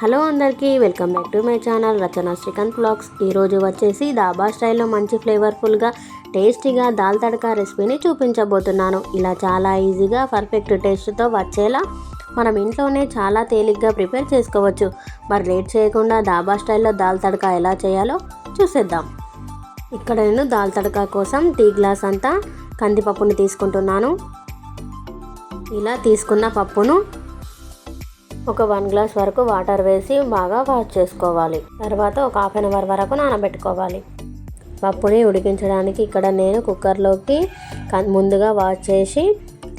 Hello అందరికీ welcome back to my channel Rachana Srikanth blogs. ఈరోజు వచ్చేసి దాబా స్టైల్లో మంచి ఫ్లేవర్ఫుల్గా టేస్టీగా దాల్ తడకా రెసిపీని చూపించబోతున్నాను. ఇలా చాలా ఈజీగా పర్ఫెక్ట్ టేస్ట్తో వచ్చేలా మనం ఇంట్లోనే చాలా తేలిగ్గా ప్రిపేర్ చేసుకోవచ్చు. మరి లేట్ చేయకుండా దాబా స్టైల్లో దాల్ తడకా ఎలా చేయాలో చూసేద్దాం. ఇక్కడ నేను దాల్ తడకా కోసం టీ గ్లాస్ అంతా కందిపప్పుని తీసుకుంటున్నాను. ఇలా తీసుకున్న పప్పును ఒక వన్ గ్లాస్ వరకు వాటర్ వేసి బాగా వాష్ చేసుకోవాలి. తర్వాత ఒక హాఫ్ అన్ అవర్ వరకు నానబెట్టుకోవాలి. పప్పుని ఉడికించడానికి ఇక్కడ నేను కుక్కర్లోకి ముందుగా వాష్ చేసి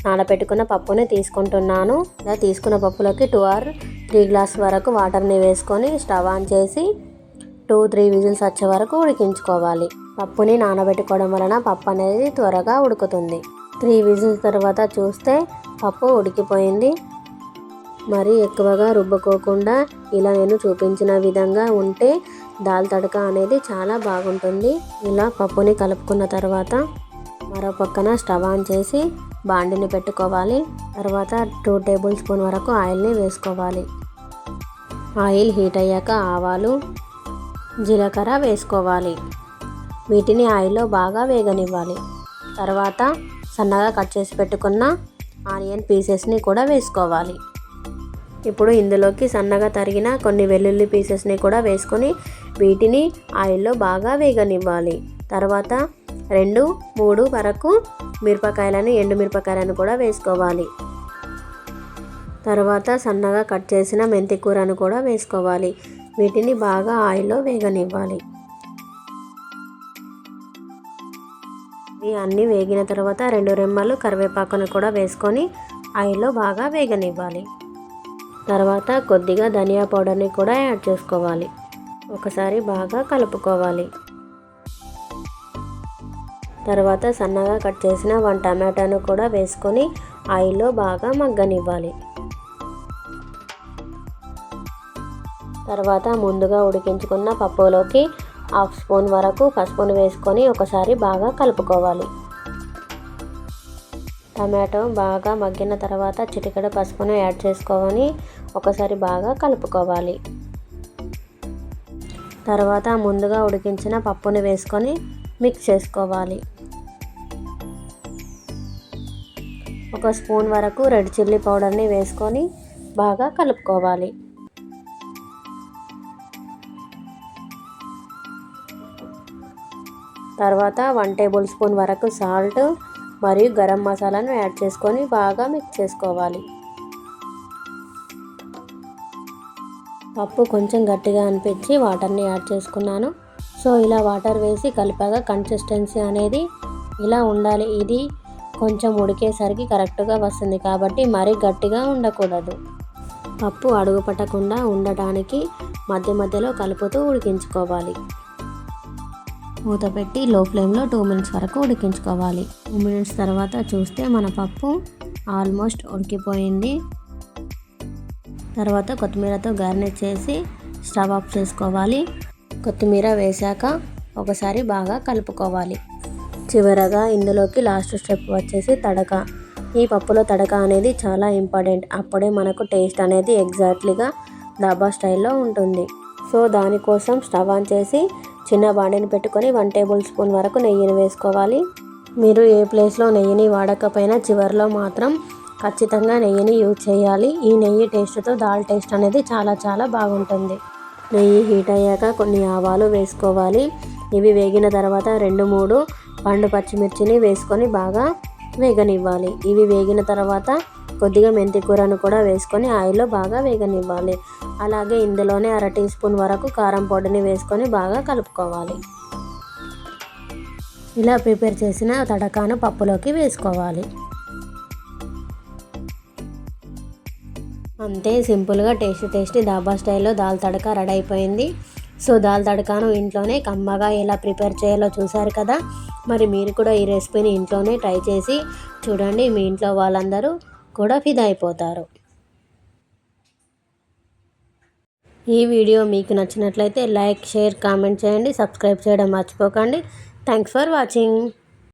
నానబెట్టుకున్న పప్పుని తీసుకుంటున్నాను. ఇలా తీసుకున్న పప్పులోకి టూ ఆర్ త్రీ గ్లాస్ వరకు వాటర్ని వేసుకొని స్టవ్ ఆన్ చేసి టూ త్రీ విజిల్స్ వచ్చే వరకు ఉడికించుకోవాలి. పప్పుని నానబెట్టుకోవడం వలన పప్పు అనేది త్వరగా ఉడుకుతుంది. త్రీ విజిల్స్ తర్వాత చూస్తే పప్పు ఉడికిపోయింది. మరి ఎక్కువగా రుబ్బుకోకుండా ఇలా నేను చూపించిన విధంగా ఉంటే దాల్ తడక అనేది చాలా బాగుంటుంది. ఇలా పప్పుని కలుపుకున్న తర్వాత మరో పక్కన స్టవ్ ఆన్ చేసి బాండిని పెట్టుకోవాలి. తర్వాత టూ టేబుల్ స్పూన్ వరకు ఆయిల్ని వేసుకోవాలి. ఆయిల్ హీట్ అయ్యాక ఆవాలు జీలకర్ర వేసుకోవాలి. వీటిని ఆయిల్లో బాగా వేగనివ్వాలి. తర్వాత సన్నగా కట్ చేసి పెట్టుకున్న ఆనియన్ పీసెస్ని కూడా వేసుకోవాలి. ఇప్పుడు ఇందులోకి సన్నగా తరిగిన కొన్ని వెల్లుల్లి పీసెస్ని కూడా వేసుకొని వీటిని ఆయిల్లో బాగా వేగనివ్వాలి. తర్వాత రెండు మూడు వరకు మిరపకాయలను ఎండు మిరపకాయలను కూడా వేసుకోవాలి. తర్వాత సన్నగా కట్ చేసిన మెంతి కూరను కూడా వేసుకోవాలి. వీటిని బాగా ఆయిల్లో వేగనివ్వాలి. ఇవి అన్నీ వేగిన తర్వాత రెండు రెమ్మలు కరివేపాకును కూడా వేసుకొని ఆయిల్లో బాగా వేగనివ్వాలి. తర్వాత కొద్దిగా ధనియా పౌడర్ని కూడా యాడ్ చేసుకోవాలి. ఒకసారి బాగా కలుపుకోవాలి. తర్వాత సన్నగా కట్ చేసిన వన్ టమాటాను కూడా వేసుకొని ఆయిల్లో బాగా మగ్గనివ్వాలి. తర్వాత ముందుగా ఉడికించుకున్న పప్పులోకి హాఫ్ స్పూన్ వరకు పసుపును వేసుకొని ఒకసారి బాగా కలుపుకోవాలి. టమాటో బాగా మగ్గిన తర్వాత చిటికడ పసుపును యాడ్ చేసుకొని ఒకసారి బాగా కలుపుకోవాలి. తర్వాత ముందుగా ఉడికించిన పప్పుని వేసుకొని మిక్స్ చేసుకోవాలి. ఒక స్పూన్ వరకు రెడ్ చిల్లీ పౌడర్ని వేసుకొని బాగా కలుపుకోవాలి. తర్వాత వన్ టేబుల్ స్పూన్ వరకు సాల్ట్ మరియు గరం మసాలాను యాడ్ చేసుకొని బాగా మిక్స్ చేసుకోవాలి. పప్పు కొంచెం గట్టిగా అనిపించి వాటర్ని యాడ్ చేసుకున్నాను. సో ఇలా వాటర్ వేసి కలిపాగా కన్సిస్టెన్సీ అనేది ఇలా ఉండాలి. ఇది కొంచెం ఉడికేసరికి కరెక్ట్గా వస్తుంది కాబట్టి మరీ గట్టిగా ఉండకూడదు. పప్పు అడుగు పట్టకుండా ఉండటానికి మధ్య మధ్యలో కలుపుతూ ఉడికించుకోవాలి. మూత పెట్టి లో ఫ్లేమ్లో టూ మినిట్స్ వరకు ఉడికించుకోవాలి. టూ మినిట్స్ తర్వాత చూస్తే మన పప్పు ఆల్మోస్ట్ ఉడికిపోయింది. తర్వాత కొత్తిమీరతో గార్నిష్ చేసి స్టవ్ ఆఫ్ చేసుకోవాలి. కొత్తిమీర వేశాక ఒకసారి బాగా కలుపుకోవాలి. చివరగా ఇందులోకి లాస్ట్ స్టెప్ వచ్చేసి తడక. ఈ పప్పులో తడక అనేది చాలా ఇంపార్టెంట్ అప్పుడే మనకు టేస్ట్ అనేది ఎగ్జాక్ట్లీగా దాబా స్టైల్లో ఉంటుంది. సో దానికోసం స్టవ్ ఆన్ చేసి చిన్న బాడీని పెట్టుకొని వన్ టేబుల్ స్పూన్ వరకు నెయ్యిని వేసుకోవాలి. మీరు ఏ ప్లేస్లో నెయ్యిని వాడకపోయినా చివరిలో మాత్రం ఖచ్చితంగా నెయ్యిని యూజ్ చేయాలి. ఈ నెయ్యి టేస్ట్తో దాల్ టేస్ట్ అనేది చాలా చాలా బాగుంటుంది. నెయ్యి హీట్ అయ్యాక కొన్ని ఆవాలు వేసుకోవాలి. ఇవి వేగిన తర్వాత రెండు మూడు పండు పచ్చిమిర్చిని వేసుకొని బాగా వేగనివ్వాలి. ఇవి వేగిన తర్వాత కొద్దిగా మెంతి కూరను కూడా వేసుకొని ఆయిల్లో బాగా వేగనివ్వాలి. అలాగే ఇందులోనే అర టీ స్పూన్ వరకు కారం పొడిని వేసుకొని బాగా కలుపుకోవాలి. ఇలా ప్రిపేర్ చేసిన తడకాను పప్పులోకి వేసుకోవాలి. అంతే సింపుల్గా టేస్ట్ టేస్టీ దాబా స్టైల్లో దాల్ తడక రెడీ అయిపోయింది సో దాల్ తడకాను ఇంట్లోనే కమ్మగా ఎలా ప్రిపేర్ చేయాలో చూసారు కదా? మరి మీరు కూడా ఈ రెసిపీని ఇంట్లోనే ట్రై చేసి చూడండి మీ ఇంట్లో వాళ్ళందరూ. కూడా ఫిదా అయిపోతారు ఈ వీడియో మీకు నచ్చినట్లయితే లైక్ షేర్ కామెంట్ చేయండి. సబ్స్క్రైబ్ చేయడం మర్చిపోకండి. Thanks for watching.